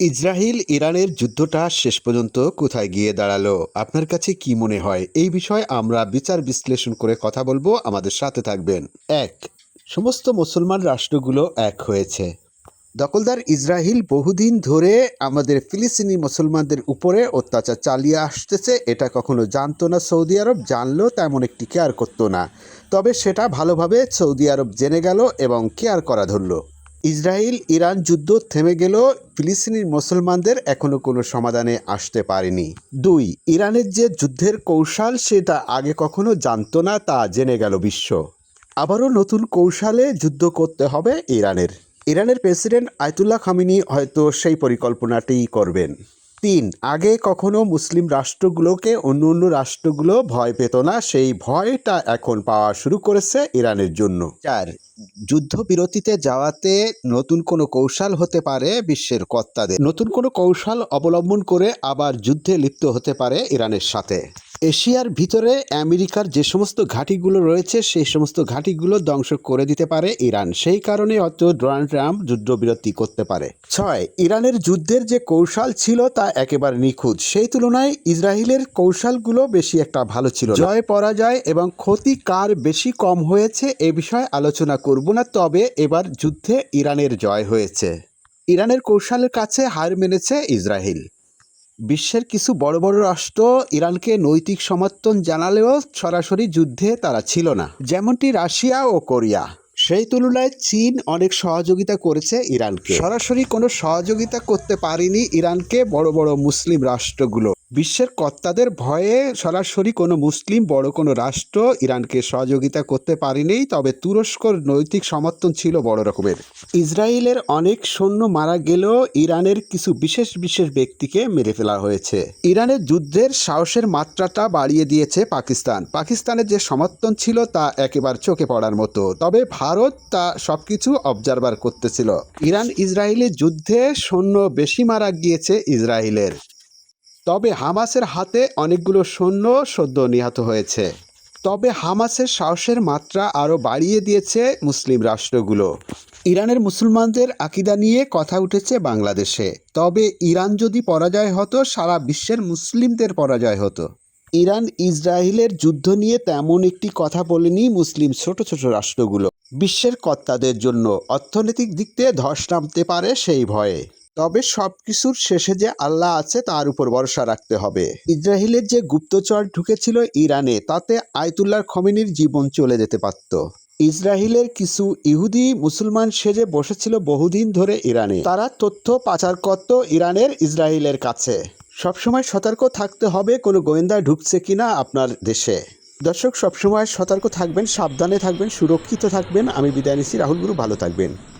Israel ইরানের যুদ্ধটা শেষ পর্যন্ত কোথায় গিয়ে দাঁড়াল? আপনার কাছে কি মনে হয়? এই বিষয়ে আমরা বিচার বিশ্লেষণ করে কথা বলব। আমাদের সাথে থাকবেন। এক, সমস্ত মুসলমান রাষ্ট্রগুলো এক হয়েছে। দখলদার ইসরায়েল বহুদিন ধরে আমাদের ফিলিস্তিনি মুসলমানদের উপরে অত্যাচার চালিয়ে আসতেছে। এটা কখনো জানতো না সৌদি আরব জানলেও তেমন একটি কেয়ার করতো না। তবে সেটা ভালোভাবে সৌদি আরব জেনে গেল এবং কেয়ার করা ধরলো। ইসরায়েল ইরান যুদ্ধ থেমে গেল ফিলিস্তিনি মুসলমানদের এখনও কোনো সমাধানে আসতে পারেনি। দুই, ইরানের যে যুদ্ধের কৌশল সেটা আগে কখনো জানতো না, তা জেনে গেল বিশ্ব। আবারও নতুন কৌশলে যুদ্ধ করতে হবে ইরানের। ইরানের প্রেসিডেন্ট আয়তুল্লাহ খামিনি হয়তো সেই পরিকল্পনাটি করবেন। তিন। আগে কখনো মুসলিম রাষ্ট্রগুলোকে অন্য অন্য রাষ্ট্রগুলো ভয় পেত না, সেই ভয়টা এখন পাওয়া শুরু করেছে ইরানের জন্য। চার, যুদ্ধবিরতিতে যাওয়াতে নতুন কোনো কৌশল হতে পারে বিশ্বের কর্তাদের। নতুন কোনো কৌশল অবলম্বন করে আবার যুদ্ধে লিপ্ত হতে পারে ইরানের সাথে। এশিয়ার ভিতরে আমেরিকার যে সমস্ত ঘাঁটিগুলো রয়েছে, সেই সমস্ত ঘাঁটিগুলো ধ্বংস করে দিতে পারে ইরান। সেই কারণে অত ডোনাল্ড ট্রাম্প যুদ্ধবিরতি করতে পারে। ছয়, ইরানের যুদ্ধের যে কৌশল ছিল তা একেবারে নিখুঁত। সেই তুলনায় ইসরায়েলের কৌশলগুলো বেশি একটা ভালো ছিল জয় পরাজয় এবং ক্ষতি কার বেশি কম হয়েছে এ বিষয়ে আলোচনা করব না, তবে এবার যুদ্ধে ইরানের জয় হয়েছে। ইরানের কৌশলের কাছে হার মেনেছে ইসরায়েল। বিশ্বের কিছু বড় বড় রাষ্ট্র ইরানকে নৈতিক সমর্থন জানালেও সরাসরি যুদ্ধে তারা ছিল না, যেমনটি রাশিয়া ও কোরিয়া। সেই তুলনায় চীন অনেক সহযোগিতা করেছে ইরানকে। সরাসরি কোনো সহযোগিতা করতে পারেনি ইরানকে বড় বড় মুসলিম রাষ্ট্রগুলো। বিশ্বের কর্তাদের ভয়ে সরাসরি কোনো মুসলিম, বড় কোনো রাষ্ট্র ইরানকে সহযোগিতা করতে পারেনি, তবে তুরস্কর নৈতিক সমর্থন ছিল বড় রকমের। ইসরায়েলের অনেক সৈন্য মারা গেলেও ইরানের কিছু বিশেষ বিশেষ ব্যক্তিকে মেরে ফেলা হয়েছে। ইরানের যুদ্ধের সাহসের মাত্রাটা বাড়িয়ে দিয়েছে পাকিস্তান। পাকিস্তানের যে সমর্থন ছিল তা একেবারে চোখে পড়ার মতো, তবে ভারত তা সবকিছু অবজারভার করতেছিল। ইরান ইসরায়েলের যুদ্ধে সৈন্য বেশি মারা গিয়েছে ইসরায়েলের। তবে হামাসের হাতে অনেকগুলো সৈন্য সদ্য নিহত হয়েছে। তবে হামাসের সাহসের মাত্রা আরও বাড়িয়ে দিয়েছে মুসলিম রাষ্ট্রগুলো। ইরানের মুসলমানদের আকিদা নিয়ে কথা উঠেছে বাংলাদেশে। তবে ইরান যদি পরাজয় হতো, সারা বিশ্বের মুসলিমদের পরাজয় হতো। ইরান ইসরায়েলের যুদ্ধ নিয়ে তেমন একটি কথা বলেনি মুসলিম ছোট ছোট রাষ্ট্রগুলো। বিশ্বের কর্তাদের জন্য অর্থনৈতিক দিক দিয়ে ধস নামতে পারে সেই ভয়ে। তবে সব কিছুর শেষে যে আল্লাহ আছে তার উপর ভরসা রাখতে হবে। ইসরায়েলের যে গুপ্তচর ঢুকেছিল ইরানে, তাতে আয়তুল্লাহ খমিনির জীবন চলে যেতে পারত। ইসরায়েলের কিছু ইহুদি মুসলমান সেজে বসেছিল বহুদিন ধরে ইরানে। তারা তথ্য পাচার করত ইরানের ইসরায়েলের কাছে। সবসময় সতর্ক থাকতে হবে কোনো গোয়েন্দা ঢুকছে কিনা আপনার দেশে। দর্শক, সবসময় সতর্ক থাকবেন, সাবধানে থাকবেন, সুরক্ষিত থাকবেন। আমি বিদায় নিচ্ছি। রাহুল গুরু, ভালো থাকবেন।